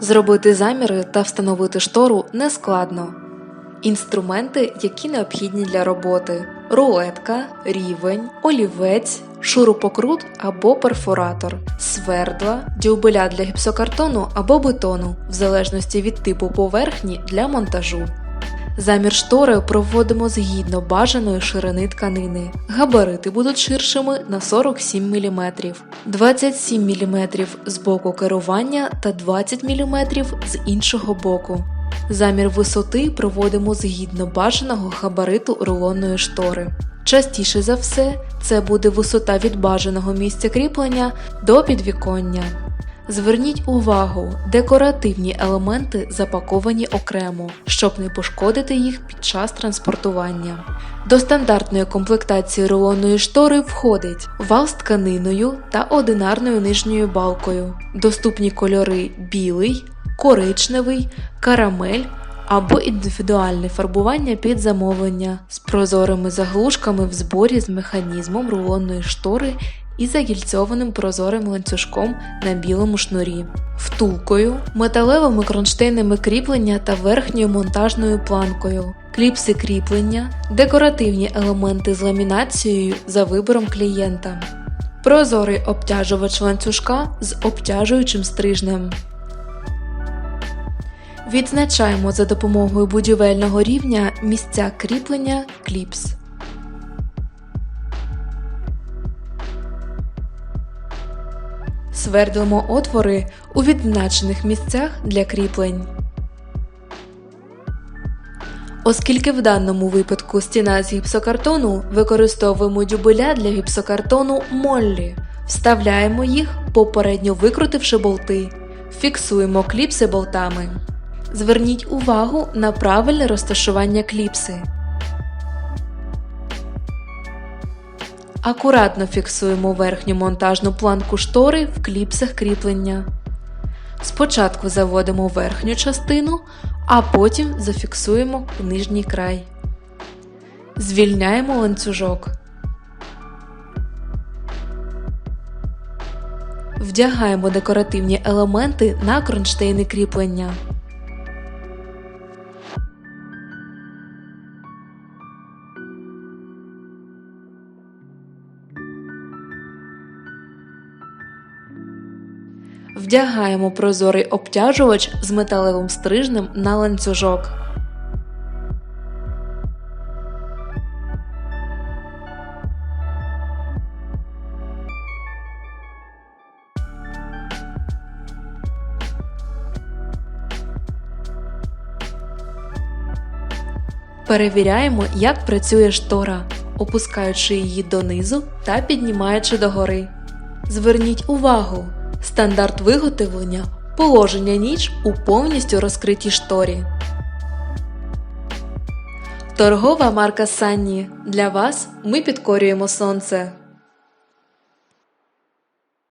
Зробити заміри та встановити штору нескладно. Інструменти, які необхідні для роботи: рулетка, рівень, олівець, шурупокрут або перфоратор, свердла, дюбеля для гіпсокартону або бетону, в залежності від типу поверхні для монтажу. Замір штори проводимо згідно бажаної ширини тканини. Габарити будуть ширшими на 47 мм, 27 мм з боку керування та 20 мм з іншого боку. Замір висоти проводимо згідно бажаного габариту рулонної штори. Частіше за все, це буде висота від бажаного місця кріплення до підвіконня. Зверніть увагу, декоративні елементи запаковані окремо, щоб не пошкодити їх під час транспортування. До стандартної комплектації рулонної штори входить вал з тканиною та одинарною нижньою балкою, доступні кольори білий, коричневий, карамель або індивідуальне фарбування під замовлення з прозорими заглушками в зборі з механізмом рулонної штори і загільцьованим прозорим ланцюжком на білому шнурі, втулкою, металевими кронштейнами кріплення та верхньою монтажною планкою, кліпси кріплення, декоративні елементи з ламінацією за вибором клієнта, прозорий обтяжувач ланцюжка з обтяжуючим стрижнем. Відзначаємо за допомогою будівельного рівня місця кріплення кліпс. Свердлимо отвори у відзначених місцях для кріплень. Оскільки в даному випадку стіна з гіпсокартону використовуємо дюбеля для гіпсокартону Моллі, вставляємо їх, попередньо викрутивши болти, фіксуємо кліпси болтами. Зверніть увагу на правильне розташування кліпси. Акуратно фіксуємо верхню монтажну планку штори в кліпсах кріплення. Спочатку заводимо верхню частину, а потім зафіксуємо нижній край. Звільняємо ланцюжок. Вдягаємо декоративні елементи на кронштейни кріплення. Вдягаємо прозорий обтяжувач з металевим стрижнем на ланцюжок. Перевіряємо, як працює штора, опускаючи її донизу та піднімаючи догори. Зверніть увагу, стандарт виготовлення положення ніч у повністю розкритій шторі. Торгова марка Санні. Для вас ми підкорюємо сонце.